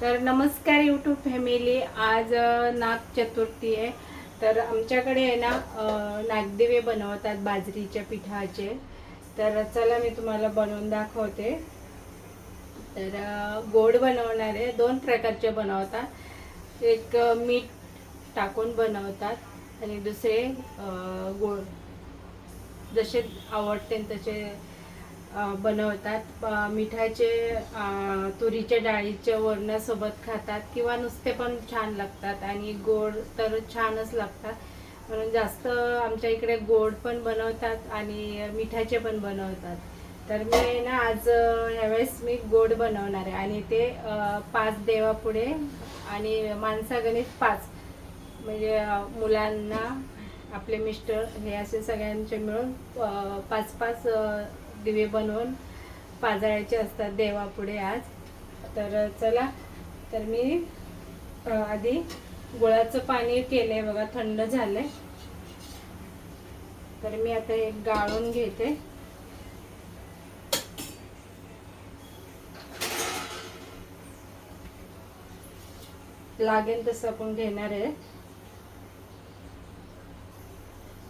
तर नमस्कार YouTube family आज नाग चतुर्थी आहे. तर आमच्याकडे आहे ना नागदेवे नागदिवे बनवतात बाजरीच्या पिठाचे. तर चला मी तुम्हाला बनवून दाखवते. तर गोड बनवणारे दोन प्रकारचे बनवतात. एक मीठ टाकून बनवतात आणि दुसरे गोड. जसे आवडते तसे बनवतात. मिठाचे तुरीच्या डाळीच्या वरणासोबत खातात किंवा नुसते पण छान लागतात आणि गोड तर छानच लागतात. म्हणून जास्त आमच्या इकडे गोड पण बनवतात आणि मिठाचे पण बनवतात. तर मी ना आज ह्यावेळेस मी गोड बनवणार आहे आणि ते पाच देवापुढे आणि माणसागणित पाच. म्हणजे मुलांना आपले मिस्टर हे असे सगळ्यांचे मिळून पाच पाच दिवे बनवून पाजळायचे असतात देवापुढे आज. तर चला तर मी आधी गुळाचं पाणी केलंय बघा थंड झालंय. तर मी आता हे गाळून घेते. लागेल तसं आपण घेणार आहे.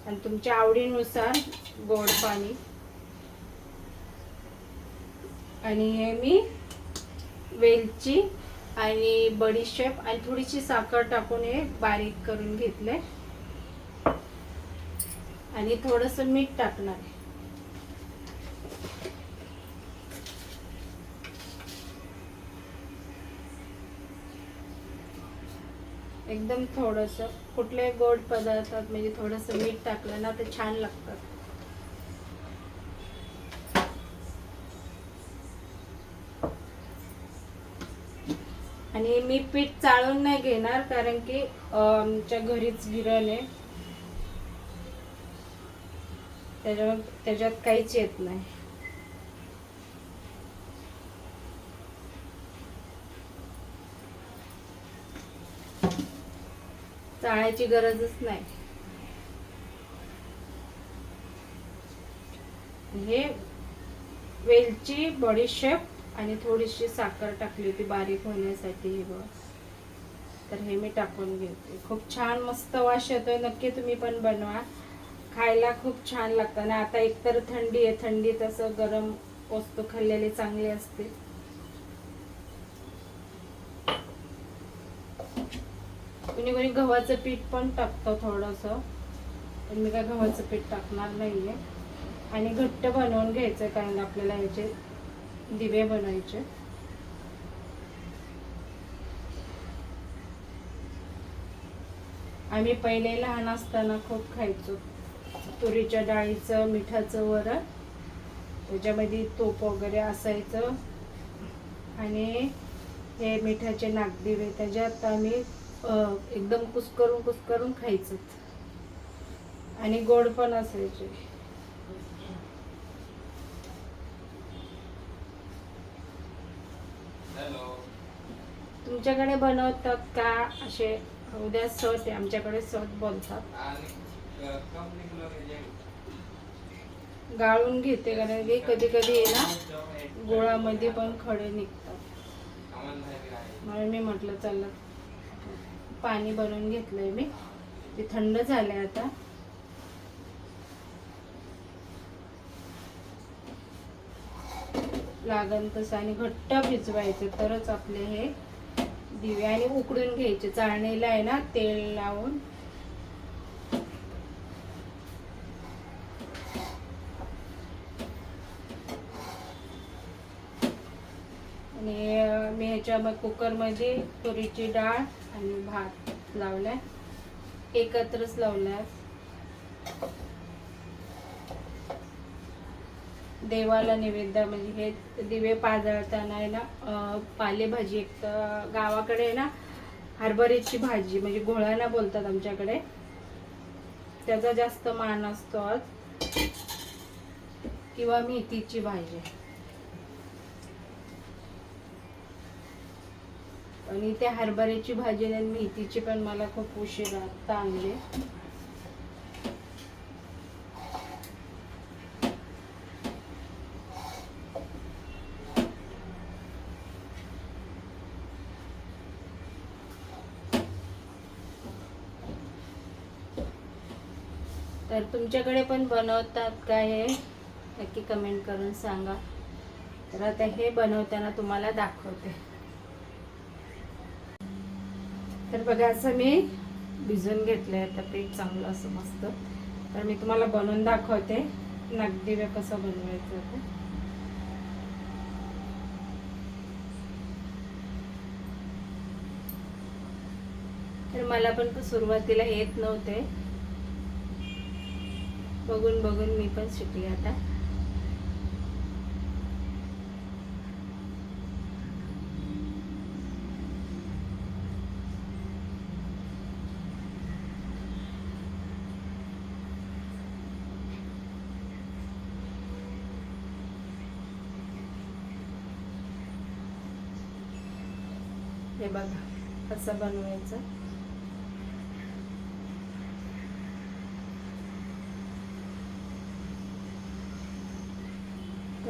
आणि तुमच्या आवडीनुसार गोड पाणी. आणि हे मी वेलची आणि बडीशेप आणि थोडीशी साखर टाकून हे बारीक करून घेतले आणि थोडस मीठ टाकणार आहे. एकदम थोडस कुठल्याही गोड पदार्थात म्हणजे थोडस मीठ टाकलं ना तर छान लागतात. आणि मी पीठ चाळून नाही घेणार कारण की आमच्या घरीच गिरण आहे. त्याच्यावर त्याच्यात काहीच येत नाही. चाळायची गरजच नाही. हे वेलची बडीशेप आणि थोडीशी साखर टाकली होती बारीक होण्यासाठी हे बघ तर हे मी टाकून घेते. खूप छान मस्त वास येतोय. नक्की तुम्ही पण बनवा. खायला खूप छान लागतं. आणि आता एकतर थंडी आहे. थंडी तसं गरम वस्तू खाल्लेले चांगले असते. कोणी कोणी गव्हाचं पीठ पण टाकतं थोडंसं. पण मी काय गव्हाचं पीठ टाकणार नाहीये. आणि घट्ट बनवून घ्यायचं कारण आपल्याला ह्याचे दिवे बनवायचे आम्ही पहिले लहान असताना खूप खायचो. तुरीच्या डाळीचं मिठाचं वरण त्याच्यामध्ये तूप वगैरे असायचं. आणि हे मिठाचे नागदिवे त्याच्यात आम्ही एकदम कुस्करून कुस्करून खायचं. आणि गोड पण असायचे. तुमच्याकडे बनवतात का? असे उद्या सट आहे आमच्याकडे सट बोलतात. गाळून घेते कारण की कधी कधी आहे ना गोळामध्ये पण खडे निघतात. म्हणून मी म्हटलं चला पाणी बनवून घेतलंय मी. ते थंड झालंय आता. लागन तसं आणि घट्ट भिजवायचे तरच आपले हे दिवे आणि उकडून घ्यायचे. चाळणीला आहे ना तेल लावून. आणि मी ह्याच्या कुकरमध्ये तुरीची डाळ आणि भात लावलाय. एकत्रच लावलाय. देवाला नैवेद्य म्हणजे हे दिवे पाजळताना आहे ना पालेभाजी एक तर गावाकडे आहे ना हरभऱ्याची भाजी म्हणजे घोळाना बोलतात आमच्याकडे. त्याचा जास्त मान असतो आज. किंवा मेथीची भाजी. आणि त्या हरभऱ्याची भाजी आणि मेथीची पण मला खूप उशीर आता आणली तर तुमच्याकडे पण बनवतात का हे? नक्की कमेंट करून सांगा. तर आता हे बनवताना तुम्हाला दाखवते. तर बघा असं मी भिजून घेतलं आहे आता पीठ चांगलं असं मस्त. तर मी तुम्हाला बनवून दाखवते. नागदिव्या कसं बनवायचं ते. तर मला पण सुरुवातीला येत नव्हते. बघून बघून मी पण शिकली आता. हे बघा कसं बनवायचं.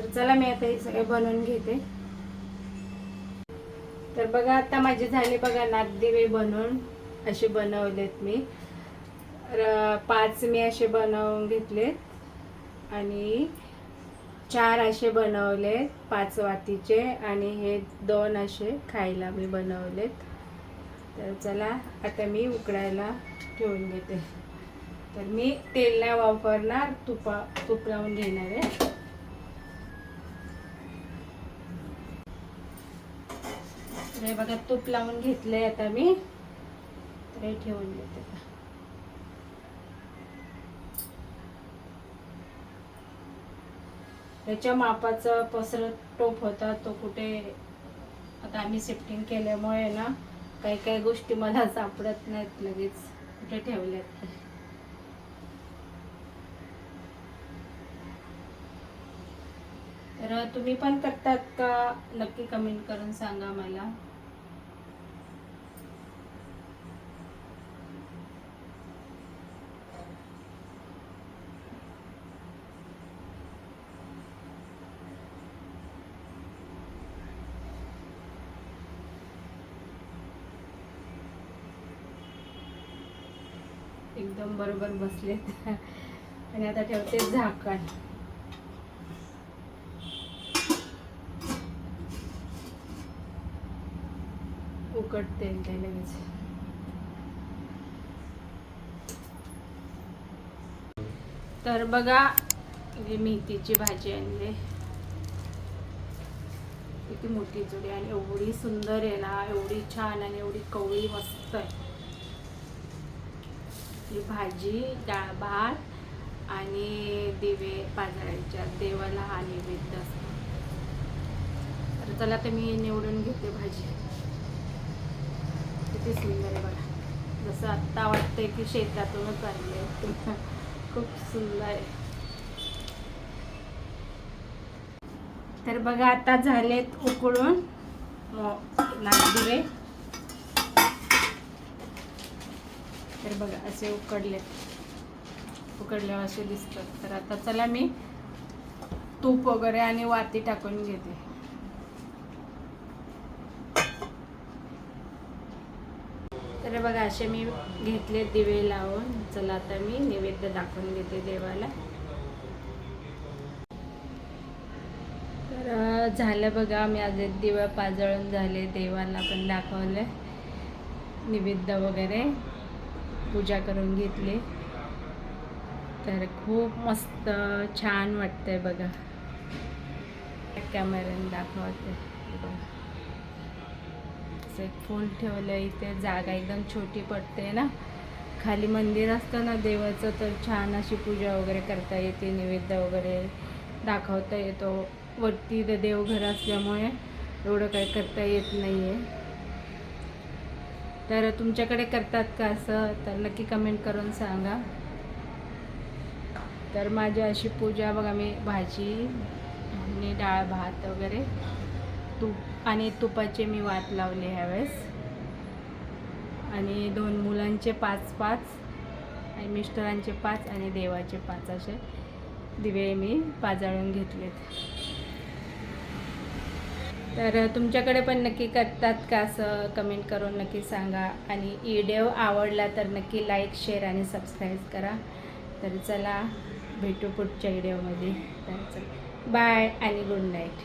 तर चला मी आता हे सगळे बनवून घेते. तर बघा आता माझे झाले बघा नागदिवे बनवून असे बनवलेत मी. र- पाच मी असे बनवून घेतलेत आणि चार असे बनवले पाच वातीचे आणि हे दोन असे खायला मी बनवलेत. तर चला आता मी उकडायला ठेवून घेते. तर मी तेल नाही वापरणार तुपा तूप लावून घेणार आहे. तर हे बघा तूप लावून घेतलंय आता मी. तर हे ठेवून घेते त्याच्या मापाचा पसरत टोप होता तो कुठे आता आम्ही शिफ्टिंग केल्यामुळे ना काही काही गोष्टी मला सापडत नाहीत लगेच. कुठे ठेवल्यात? तर तुम्ही पण करतात का? नक्की कमेंट करून सांगा मला. एकदम बरोबर बसलेत आणि आता ठेवते झाकण. उकडते ते लगेच. तर बघा मेथीची भाजी आणली. किती मोठी जुडी आणि एवढी सुंदर आहे ना एवढी छान आणि एवढी कवळी मस्त आहे. आपली भाजी डाळ भात आणि दिवे पाजळायच्या देवाला हा नैवेद्य असतो. तर चला तर मी निवडून घेते भाजी. किती सुंदर आहे बघा. जसं आत्ता वाटतंय की शेतातूनच आणले खूप सुंदर आहे. तर बघा आता झालेत उकळून नागदिवे तर बघा असे उकडले. उकडल्यावर असे दिसतात. तर आता चला मी तूप वगैरे आणि वाती टाकून घेते. तर बघा असे मी घेतले दिवे लावून. चला आता मी नैवेद्य दाखवून घेते देवाला. तर झालं बघा मी आज दिवा पाजळून झाले. देवाला पण दाखवले. निवेद्य वगैरे. पूजा करून घेतली. तर खूप मस्त छान वाटतंय बघा. कॅमेऱ्याने दाखवते. बघा. असं एक फूल ठेवलं इथे जागा एकदम छोटी पडते ना. खाली मंदिर असतं ना देवाचं तर छान अशी पूजा वगैरे करता येते नैवेद्य वगैरे दाखवता येतो. वरती ते देवघर असल्यामुळे एवढं काही करता येत नाही आहे तर तुमच्याकडे करतात का असं? तर नक्की कमेंट करून सांगा. तर माझी अशी पूजा बघा मी भाजी आणि डाळ भात वगैरे तूप आणि तुपाचे मी वात लावले ह्यावेळेस. आणि दोन मुलांचे पाच पाच आणि मिस्टरांचे पाच आणि देवाचे पाच असे दिवे मी पाजाळून घेतलेत. तर तुमच्याकडे पण नक्की करतात का असं कमेंट करून नक्की सांगा. आणि व्हिडिओ आवडला तर नक्की लाईक शेअर आणि सबस्क्राईब करा. तर चला भेटू पुढच्या व्हिडिओमध्ये. तर चला. बाय आणि गुड नाईट